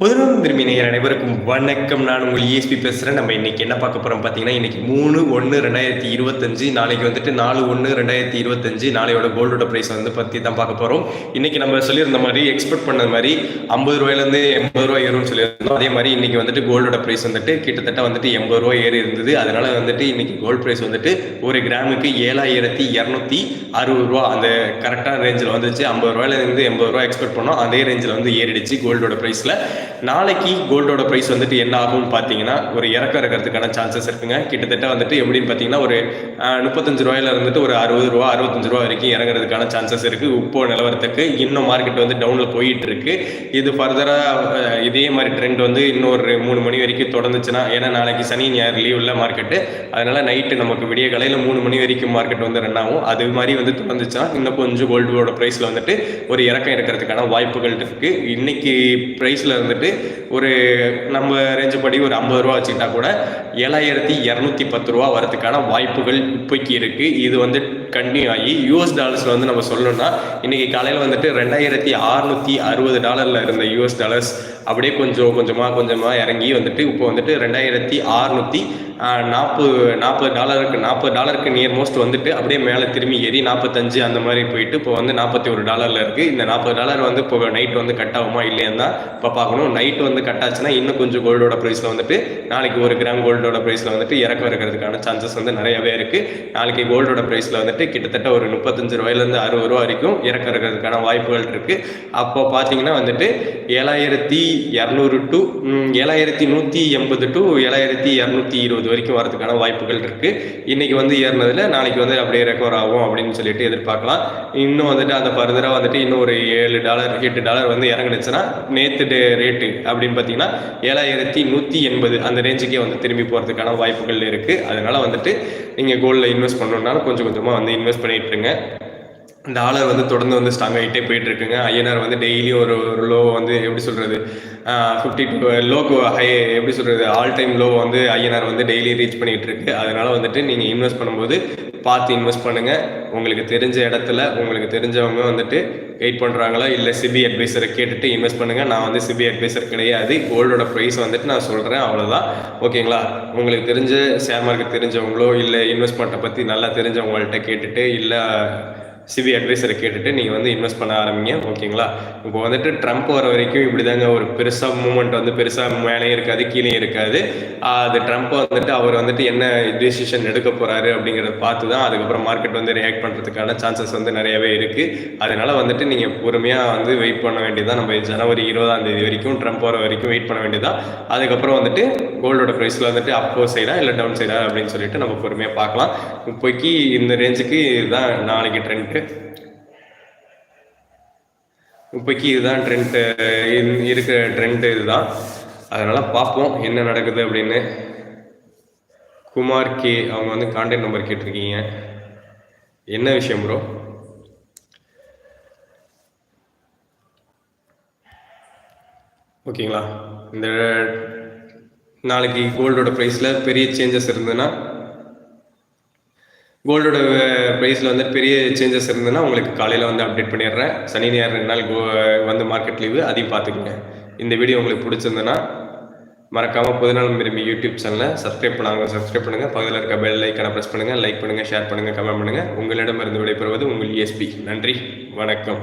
பொதுநலம் திரும்பி நேயர் அனைவருக்கும் வணக்கம். நான் உங்கள் இஎஸ்பி பேசுகிறேன் நம்ம இன்னைக்கு என்ன பார்க்க போகிறோம் பார்த்தீங்கன்னா இன்னைக்கு மூணு ஒன்று ரெண்டாயிரத்தி இருபத்தஞ்சு நாளைக்கு வந்துட்டு நாலு ஒன்று ரெண்டாயிரத்தி இருபத்தஞ்சு நாளையோட கோல்டோட ப்ரைஸ் வந்து பற்றி தான் பார்க்க போகிறோம் இன்னைக்கு நம்ம சொல்லியிருந்த மாதிரி எக்ஸ்பெக்ட் பண்ண மாதிரி ஐம்பது ரூபாயிலேருந்து எண்பது ரூபாய் ஏறும்னு சொல்லியிருந்தோம். அதே மாதிரி இன்னைக்கு வந்துட்டு கோல்டோட ப்ரைஸ் வந்துட்டு கிட்டத்தட்ட வந்துட்டு எண்பது ரூபாய் ஏறி இருந்தது. அதனால வந்துட்டு இன்னைக்கு கோல்டு ப்ரைஸ் வந்துட்டு ஒரு கிராமுக்கு ஏழாயிரத்தி இரநூத்தி அறுபது ரூபா. அந்த கரெக்டான ரேஞ்சில் வந்துச்சு. ஐம்பது ரூபாயிலேருந்து எண்பது ரூபா எக்ஸ்பெக்ட் பண்ணோம். அதே ரேஞ்சில் வந்து ஏறிடுச்சு கோல்டோட ப்ரைஸில் நாளைக்கு கோல்டோட ப்ரைஸ் வந்துட்டு என்ன ஆகும்னு பார்த்தீங்கன்னா ஒரு இறக்கம் இருக்கிறதுக்கான சான்சஸ் இருக்குங்க. கிட்டத்தட்ட வந்துட்டு எப்படின்னு பார்த்தீங்கன்னா ஒரு முப்பத்தஞ்சு ரூபாயில இருந்துட்டு ஒரு அறுபது ரூபா அறுபத்தஞ்சு ரூபா வரைக்கும் இறங்குறதுக்கான சான்சஸ் இருக்கு. உப்போ நிலவரத்துக்கு இன்னும் மார்க்கெட் வந்து டவுனில் போயிட்டு இருக்கு. இது ஃபர்தராக இதே மாதிரி ட்ரெண்ட் வந்து இன்னொரு மூணு மணி வரைக்கும் தொடர்ந்துச்சுன்னா ஏன்னா நாளைக்கு சனி ஞாயிறு லீவ் உள்ள மார்க்கெட்டு அதனால நைட்டு நமக்கு விடிய காலையில் மூணு மணி வரைக்கும் மார்க்கெட் வந்து ரன் ஆகும். அது மாதிரி வந்து தொடர்ந்துச்சுன்னா இன்னும் கொஞ்சம் கோல்டோட ப்ரைஸில் வந்துட்டு ஒரு இறக்கம் இருக்கிறதுக்கான வாய்ப்புகள் இருக்கு. இன்னைக்கு ப்ரைஸில் வந்துட்டு ஒரு நம்ம ரேஞ்சு படி ஒரு ஐம்பது ரூபா வச்சுக்கிட்டா கூட ஏழாயிரத்தி இரநூத்தி பத்து ரூபா வரதுக்கான வாய்ப்புகள் இப்போக்கி இருக்கு. இது வந்து கண்டினியூ ஆகி யூஎஸ் டாலர்ஸில் வந்து நம்ம சொல்லணும்னா இன்னைக்கு காலையில் வந்துட்டு ரெண்டாயிரத்தி அறுநூத்தி அறுபது டாலரில் இருந்த யூஎஸ் டாலர்ஸ் அப்படியே கொஞ்சம் கொஞ்சமாக கொஞ்சமாக இறங்கி வந்துட்டு இப்போ வந்துட்டு ரெண்டாயிரத்தி அறுநூத்தி நாற்பது நாற்பது டாலருக்கு நாற்பது டாலருக்கு நியர் மோஸ்ட் வந்துட்டு அப்படியே மேலே திரும்பி ஏறி நாற்பத்தஞ்சு அந்த மாதிரி போயிட்டு இப்போ வந்து நாற்பத்தி ஒரு டாலரில் இருக்குது இந்த நாற்பது டாலர் வந்து இப்போ நைட் வந்து கட் ஆகுமா இல்லையான்னு தான் இப்போ பார்க்கணும். நைட் வந்து கட் ஆச்சுன்னா இன்னும் கொஞ்சம் கோல்டோட ப்ரைஸில் வந்துட்டு நாளைக்கு ஒரு கிராம் கோல்டோட ப்ரைஸில் வந்துட்டு இறக்கம் இருக்கிறதுக்கான சான்சஸ் வந்து நிறையவே இருக்குது நாளைக்கு கோல்டோட ப்ரைஸில் வந்துட்டு கிட்டத்தட்ட ஒரு முப்பத்தஞ்சு ரூபாயிலேருந்து அறுபது ரூபா வரைக்கும் இறக்கறதுக்கான வாய்ப்புகள் இருக்குது அப்போ பார்த்தீங்கன்னா வந்துட்டு ஏழாயிரத்தி இரநூறு டு ஏழாயிரத்தி நூற்றி எண்பது டு ஏழாயிரத்தி இரநூத்தி இருபது வரைக்கும் வரதுக்கான வாய்ப்புகள் இருக்குது இன்னைக்கு வந்து ஏறினதில் நாளைக்கு வந்து அப்படியே ரெக்கவர் ஆகும் அப்படின்னு சொல்லிட்டு எதிர்பார்க்கலாம். இன்னும் வந்துட்டு அந்த ஃபர்தராக வந்துட்டு இன்னும் ஒரு ஏழு டாலர் எட்டு டாலர் வந்து இறங்குனுச்சுன்னா நேற்று ரேட்டு அப்படின்னு பார்த்தீங்கன்னா ஏழாயிரத்தி நூற்றி எண்பது அந்த ரேஞ்சுக்கே வந்து திரும்பி போகிறதுக்கான வாய்ப்புகள் இருக்குது அதனால் வந்துட்டு நீங்கள் கோல்டில் இன்வெஸ்ட் பண்ணணுன்னாலும் கொஞ்சம் கொஞ்சமாக வந்து இன்வெஸ்ட் பண்ணிட்டு இருங்க. டாலர் வந்து தொடர்ந்து வந்து ஸ்ட்ராங் ஆகிட்டே போயிட்டு இருக்குங்க. ஐஎன்ஆர் வந்து டெய்லியும் ஒரு ஒரு லோ வந்து எப்படி சொல்றது? ஃபிஃப்டி டூ லோக்கு ஹை எப்படி சொல்றது? ஆல் டைம் லோ வந்து ஐஎன்ஆர் வந்து டெய்லி ரீச் பண்ணிட்டு இருக்கு. அதனால வந்துட்டு நீங்க இன்வெஸ்ட் பண்ணும்போது பார்த்து இன்வெஸ்ட் பண்ணுங்கள் உங்களுக்கு தெரிஞ்ச இடத்துல உங்களுக்கு தெரிஞ்சவங்க வந்துட்டு வெயிட் பண்ணுறாங்களா இல்லை சிபி அட்வைசரை கேட்டுட்டு இன்வெஸ்ட் பண்ணுங்கள் நான் வந்து சிபி அட்வைசர் கிடையாது. கோல்டோட ப்ரைஸ் வந்துட்டு நான் சொல்கிறேன் அவ்வளோதான் ஓகேங்களா உங்களுக்கு தெரிஞ்ச ஷேர் மார்க்கெட் தெரிஞ்சவங்களோ இல்லை இன்வெஸ்ட்மெண்ட்டை பற்றி நல்லா தெரிஞ்சவங்கள்ட்ட கேட்டுட்டு இல்லை சிபி அட்வைசரை கேட்டுட்டு நீங்கள் வந்து இன்வெஸ்ட் பண்ண ஆரம்பிங்க. ஓகேங்களா? இப்போ வந்துட்டு ட்ரம்ப் வர வரைக்கும் இப்படி தாங்க ஒரு பெருசாக மூமெண்ட் வந்து பெருசாக மேலேயும் இருக்காது கீழே இருக்காது. அது ட்ரம்ப் வந்துட்டு அவர் வந்துட்டு என்ன டிசிஷன் எடுக்க போகிறாரு அப்படிங்கிறத பார்த்து தான் அதுக்கப்புறம் மார்க்கெட் வந்து ரியாக்ட் பண்ணுறதுக்கான சான்சஸ் வந்து நிறையவே இருக்குது அதனால வந்துட்டு நீங்கள் பொறுமையாக வந்து வெயிட் பண்ண வேண்டியதான் நம்ம ஜனவரி இருபதாம் தேதி வரைக்கும் ட்ரம்ப் வர வரைக்கும் வெயிட் பண்ண வேண்டியதான் அதுக்கப்புறம் வந்துட்டு கோல்டோட ப்ரைஸில் வந்துட்டு அப்போ சைடா இல்லை டவுன் சைடா அப்படின்னு சொல்லிட்டு நம்ம பொறுமையாக பார்க்கலாம். இப்போக்கி இந்த ரேஞ்சுக்கு இதுதான் நாளைக்கு ட்ரெண்ட் இப்போக்கி இதுதான் ட்ரெண்ட் இருக்கிற ட்ரெண்ட் இதுதான். அதனால பார்ப்போம் என்ன நடக்குது அப்படின்னு. குமார் கே அவங்க வந்து கான்டாக்ட் நம்பர் கேட்டிருக்கீங்க. என்ன விஷயம் ப்ரோ ஓகேங்களா? இந்த நாளைக்கு கோல்டோட ப்ரைஸில் பெரிய சேஞ்சஸ் இருந்ததுன்னா கோல்டோட ப்ரைஸில் வந்து பெரிய சேஞ்சஸ் இருந்ததுன்னா உங்களுக்கு காலையில் வந்து அப்டேட் பண்ணிடுறேன். சனி ஞாயிறு ரெண்டு நாள் கோ வந்து மார்க்கெட் லீவு அதையும் பார்த்துக்குங்க. இந்த வீடியோ உங்களுக்கு பிடிச்சிருந்ததுன்னா மறக்காமல் புதுநாள் விரும்பி யூடியூப் சேனலை சப்ஸ்கிரைப் பண்ணாங்க சப்ஸ்கிரைப் பண்ணுங்கள் பக்கத்தில் இருக்க பெல் ஐக்கனை ப்ரெஸ் பண்ணுங்கள் லைக் பண்ணுங்கள் ஷேர் பண்ணுங்கள் கமெண்ட் பண்ணுங்கள் உங்களிடமிருந்து விடைபெறுவது உங்கள் இஎஸ்பி நன்றி வணக்கம்.